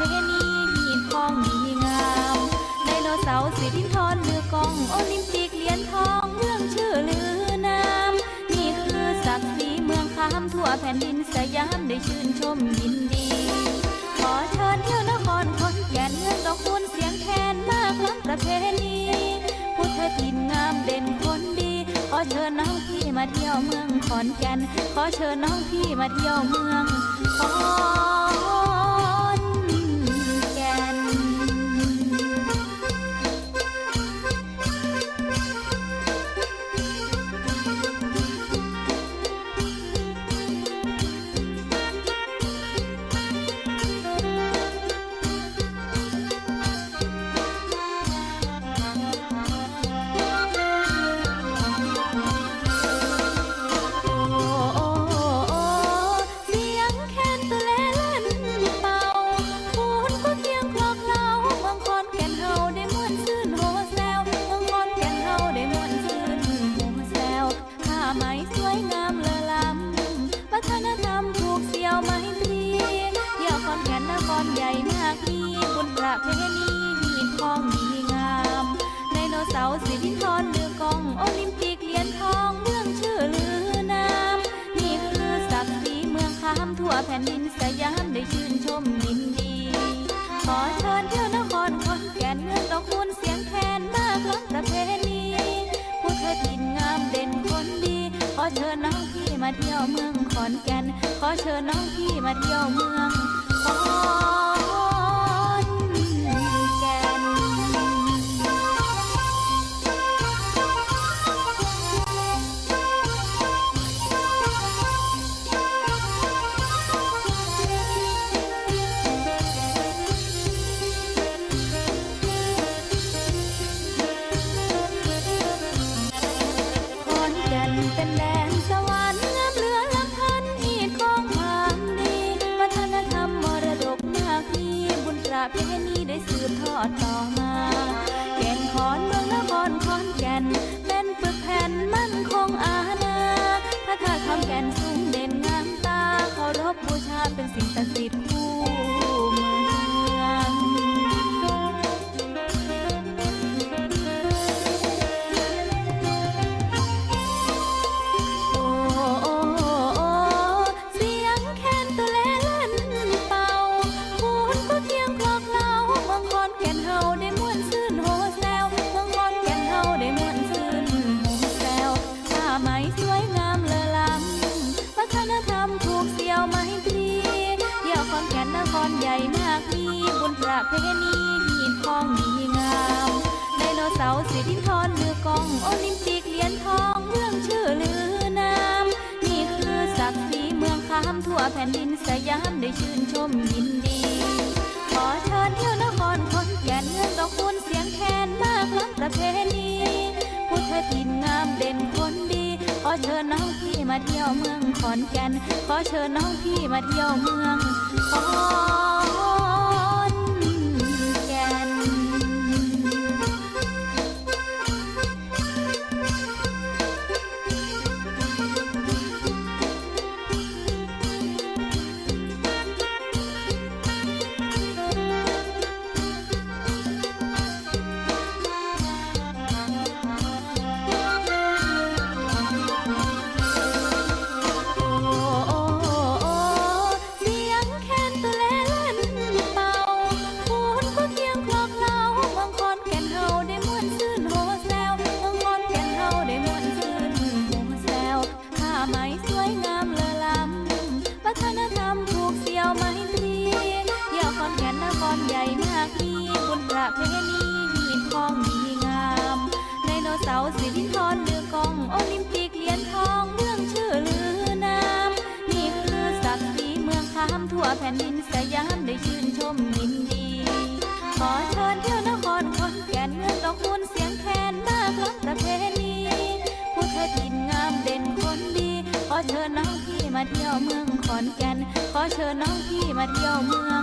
เพณีหีดของดีงามไดโนเสาร์สิรินทรมือกองโอลิมปิกเหรียญทองเรื่องชื่อลือนามนี่คือศักดิ์ศรีเมืองคามทั่วแผ่นดินสยามได้ชื่นชมยินดี ขอเชิญเที่ยวนครขอนแก่นเมืองดอกคูณเสียงแคนมากล้ำประเพณีพุทธถิ่นงามเด่นคนดี ขอเชิญน้องพี่มาเที่ยวเมืองขอนแก่นขอเชิญน้องพี่มาเที่ยวเมืองขอน เสาร์สิรินทรมือกองโอลิมปิกเหรียญทองเรื่องชื่อลือนามนี่คือศักดิ์ศรีเมืองคามทั่วแผ่นดินสยามได้ชื่นชมยินดี ขอเชิญเที่ยวนครขอนแก่นเมืองดอกคูณเสียงแคนมากล้ำประเพณีพุทธถิ่นงามเด่นคนดี ขอเชิญน้องพี่มาเที่ยวเมืองขอนแก่น ขอเชิญน้องพี่มาเที่ยวเมืองขอน ประเพณีได้สืบทอดต่อมา เพณีหีดทองดีงามไดโนเสาร์สิรินทรมือกองโอลิมปิกเหรียญทองเรื่องชื่อลือนามนี่คือศักดิ์ศรีเมืองคามทั่วแผ่นดินสยามได้ชื่นชมยินดี ขอเชิญเที่ยวนครขอนแก่นเมืองดอกคูณเสียงแคนมากล้ำประเพณีพุทธถิ่นงามเด่นคนดี ขอเชิญน้องพี่มาเที่ยวเมืองขอนแก่นขอเชิญน้องพี่มาเที่ยวเมืองขอน สิรินทรมือกองโอลิมปิกเหรียญทองเรื่องชื่อลือนามนี่คือศักดิ์ศรีเมืองคามทั่วแผ่นดินสยามได้ชื่นชมยินดี ขอเชิญเที่ยวนครขอนแก่นเมืองดอกคูณเสียงแคนมากล้ำประเพณีพุทธถิ่นงามเด่นคนดี ขอเชิญน้องพี่มาเที่ยวเมืองขอนแก่น ขอเชิญน้องพี่มาเที่ยวเมือง